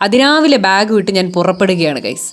അതിരാവിലെ ബാഗ് വിട്ട് ഞാൻ പുറപ്പെടുകയാണ് ഗൈസ്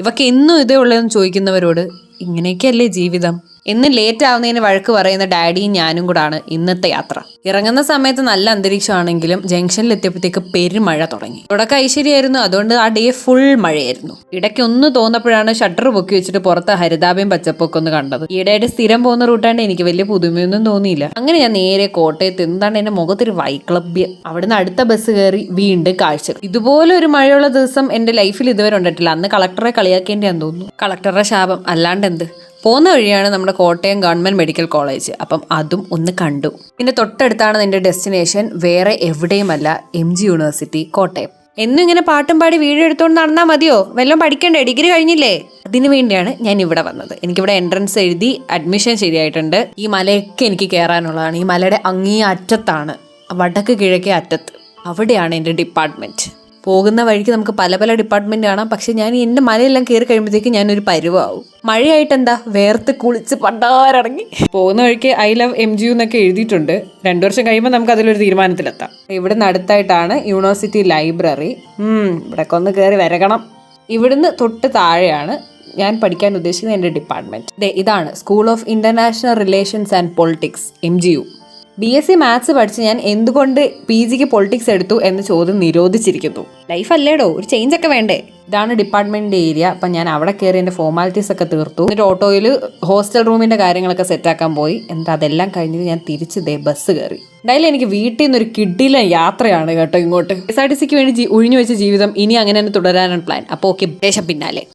ഇവക്ക് എന്നും ഇതേ ഉള്ളതെന്ന് ചോദിക്കുന്നവരോട് ഇങ്ങനെയൊക്കെയല്ലേ ജീവിതം? എന്നും ലേറ്റ് ആവുന്നതിന് വഴക്ക് പറയുന്ന ഡാഡിയും ഞാനും കൂടാണ് ഇന്നത്തെ യാത്ര. ഇറങ്ങുന്ന സമയത്ത് നല്ല അന്തരീക്ഷമാണെങ്കിലും ജംഗ്ഷനിൽ എത്തിയപ്പോഴത്തേക്ക് പെരുമഴ തുടങ്ങി. തുടക്ക ഐശ്വര്യമായിരുന്നു. അതുകൊണ്ട് ആ ഡേ ഫുൾ മഴയായിരുന്നു. ഇടയ്ക്ക് ഒന്ന് തോന്നപ്പോഴാണ് ഷട്ടർ പൊക്കി വെച്ചിട്ട് പുറത്ത് ഹരിതാപയും പച്ചപ്പൊക്കെ ഒന്ന് കണ്ടത്. ഈയിടെയായിട്ട് സ്ഥിരം പോകുന്ന റൂട്ടാണ് എനിക്ക് വലിയ പുതുമയൊന്നും തോന്നിയില്ല. അങ്ങനെ ഞാൻ നേരെ കോട്ടയത്ത് എന്താണ് എന്റെ മുഖത്തൊരു വൈക്ലബ്യം അവിടുന്ന് അടുത്ത ബസ് കയറി വീണ്ടും കാഴ്ച ഇതുപോലെ ഒരു മഴയുള്ള ദിവസം എന്റെ ലൈഫിൽ ഇതുവരെ ഉണ്ടായിട്ടില്ല. അന്ന് കളക്ടറെ കളിയാക്കേണ്ടി തോന്നുന്നു കളക്ടറുടെ ശാപം. അല്ലാണ്ട് എന്ത്? പോകുന്ന വഴിയാണ് നമ്മുടെ കോട്ടയം ഗവൺമെന്റ് മെഡിക്കൽ കോളേജ്. അപ്പം അതും ഒന്ന് കണ്ടു. പിന്നെ തൊട്ടടുത്താണ് നിന്റെ ഡെസ്റ്റിനേഷൻ. വേറെ എവിടെയുമല്ല. M G university Kottayam. എന്നും ഇങ്ങനെ പാട്ടും പാടി വീഡിയോ എടുത്തുകൊണ്ട് നടന്നാൽ മതിയോ? വല്ലതും പഠിക്കണ്ടേ? ഡിഗ്രി കഴിഞ്ഞില്ലേ? അതിനു വേണ്ടിയാണ് ഞാൻ ഇവിടെ വന്നത്. എനിക്കിവിടെ എൻട്രൻസ് എഴുതി അഡ്മിഷൻ ശരിയായിട്ടുണ്ട്. ഈ മലയൊക്കെ എനിക്ക് കയറാനുള്ളതാണ് ഈ മലയുടെ അങ്ങേ അറ്റത്താണ്. വടക്ക് കിഴക്കേ അറ്റത്ത്. അവിടെയാണ് എന്റെ ഡിപ്പാർട്ട്മെന്റ്. പോകുന്ന വഴിക്ക് നമുക്ക് പല പല ഡിപ്പാർട്ട്മെന്റ് കാണാം. പക്ഷെ ഞാൻ എന്റെ മലയെല്ലാം കയറി കഴിയുമ്പോഴത്തേക്ക് ഞാനൊരു പരുവാവും. മഴയായിട്ട് എന്താ വേർത്ത് കുളിച്ച് പണ്ടാരടങ്ങി. പോകുന്ന വഴിക്ക് ഐ ലവ് എം ജി എന്നൊക്കെ എഴുതിയിട്ടുണ്ട്. രണ്ടു വർഷം കഴിയുമ്പോൾ നമുക്ക് അതിലൊരു തീരുമാനത്തിലെത്താം. ഇവിടുന്ന് അടുത്തായിട്ടാണ് യൂണിവേഴ്സിറ്റി ലൈബ്രറി. ഇവിടെയൊക്കെ ഒന്ന് കയറി വരകണം. ഇവിടുന്ന് തൊട്ട് താഴെയാണ് ഞാൻ പഠിക്കാൻ ഉദ്ദേശിക്കുന്ന എന്റെ ഡിപ്പാർട്ട്മെന്റ് ദേ ഇതാണ് school of international relations and politics M G U B S C maths പഠിച്ച് ഞാൻ എന്തുകൊണ്ട് പി ജിക്ക് പൊളിറ്റിക്സ് എടുത്തു എന്ന ചോദ്യം നിരോധിച്ചിരിക്കുന്നു. ലൈഫ് അല്ലേടോ? ഒരു ചേഞ്ച് ഒക്കെ വേണ്ടേ? ഇതാണ് ഡിപ്പാർട്ട്മെന്റിന്റെ ഏരിയ അപ്പം ഞാൻ അവിടെ കയറി എന്റെ ഫോർമാലിറ്റീസ് ഒക്കെ തീർത്തു. എന്നിട്ട് ഓട്ടോയിൽ ഹോസ്റ്റൽ റൂമിന്റെ കാര്യങ്ങളൊക്കെ സെറ്റാക്കാൻ പോയി. എന്നിട്ട് അതെല്ലാം കഴിഞ്ഞിട്ട് ഞാൻ തിരിച്ച് ദേ ബസ് കയറി. എന്തായാലും എനിക്ക് വീട്ടിൽ നിന്ന് ഒരു കിഡിലെ യാത്രയാണ് കേട്ടോ ഇങ്ങോട്ട്. എസ് ആർ ടി സിക്ക് വേണ്ടി ഒഴിഞ്ഞു വെച്ച ജീവിതം ഇനി അങ്ങനെ തന്നെ തുടരാനാണ് പ്ലാൻ അപ്പോൾ ഓക്കെ ദേശം പിന്നാലെ.